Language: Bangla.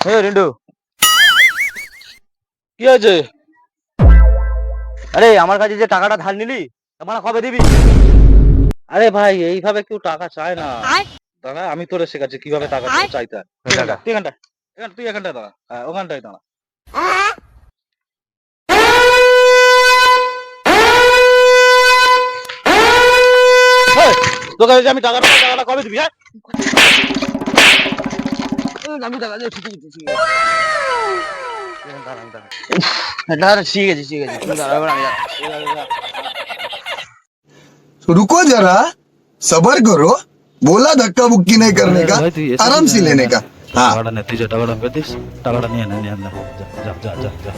এ রিন্টু কি আছে আরে আমার কাছে যে টাকাটা ধার নিলি আমার কবে দিবি? আরে ভাই এইভাবে কেউ টাকা চায় না। দাঁড়া আমি তোরে শেখাচ্ছি কীভাবে টাকা চাইতে হয় তুই টাকা। এখানটা, তুই তুই এখানটায় দাঁড়া। হ্যাঁ ওখানটায় দাঁড়া। তোকে যে আমি টাকাটা টাকাটা কবে দিবি হ্যাঁ? तो रुको जरा सबर करो बोला धक्का बुक्की नहीं करने का आराम से लेने का हाँ नहीं जा जा जा जा